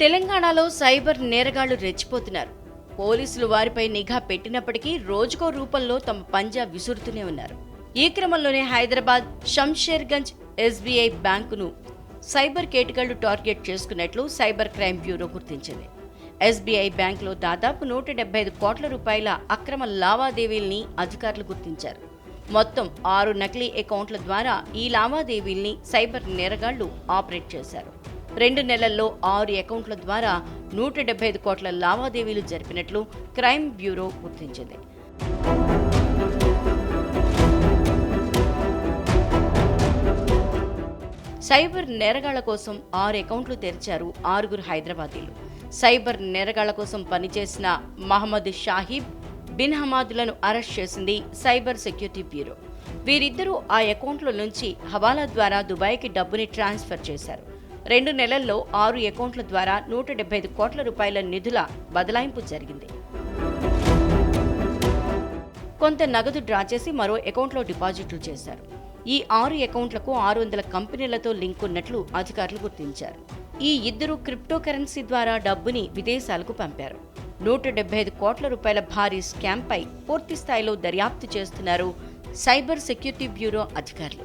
తెలంగాణలో సైబర్ నేరగాళ్ళు రెచ్చిపోతున్నారు. పోలీసులు వారిపై నిఘా పెట్టినప్పటికీ రోజుకో రూపంలో తమ పంజా విసురుతూనే ఉన్నారు. ఈ క్రమంలోనే హైదరాబాద్ షంషేర్గంజ్ ఎస్బీఐ బ్యాంకును సైబర్ కేటగాళ్ళు టార్గెట్ చేసుకున్నట్లు సైబర్ క్రైమ్ బ్యూరో గుర్తించింది. ఎస్బీఐ బ్యాంకులో దాదాపు నూట డెబ్బై ఐదు కోట్ల రూపాయల అక్రమ లావాదేవీల్ని అధికారులు గుర్తించారు. మొత్తం ఆరు నకిలీ అకౌంట్ల ద్వారా ఈ లావాదేవీల్ని సైబర్ నేరగాళ్ళు ఆపరేట్ చేశారు. రెండు నెలల్లో ఆరు అకౌంట్ల ద్వారా నూట డెబ్బై ఐదు కోట్ల లావాదేవీలు జరిపినట్లు క్రైమ్ బ్యూరో గుర్తించింది. సైబర్ నేరగాళ్ళ కోసం ఆరు అకౌంట్లు తెరిచారు ఆరుగురు హైదరాబాదీలు. సైబర్ నేరగాళ్ళ కోసం పనిచేసిన మహమ్మద్ షాహిబ్ బిన్ హమాదులను అరెస్ట్ చేసింది సైబర్ సెక్యూరిటీ బ్యూరో. వీరిద్దరూ ఆ అకౌంట్ల నుంచి హవాలా ద్వారా దుబాయ్కి డబ్బుని ట్రాన్స్ఫర్ చేశారు. రెండు నెలల్లో ఆరు అకౌంట్ల ద్వారా నూట డెబ్బై ఐదు కోట్ల రూపాయల నిధుల బదలాయింపు జరిగింది. కొంత నగదు డ్రా చేసి మరో అకౌంట్లో డిపాజిట్లు చేశారు. ఈ ఆరు అకౌంట్లకు ఆరు వందల కంపెనీలతో లింక్ ఉన్నట్లు అధికారులు గుర్తించారు. ఈ ఇద్దరు క్రిప్టో కరెన్సీ ద్వారా డబ్బుని విదేశాలకు పంపారు. నూట డెబ్బై ఐదు కోట్ల రూపాయల భారీ స్కామ్పై పూర్తి స్థాయిలో దర్యాప్తు చేస్తున్నారు సైబర్ సెక్యూరిటీ బ్యూరో అధికారులు.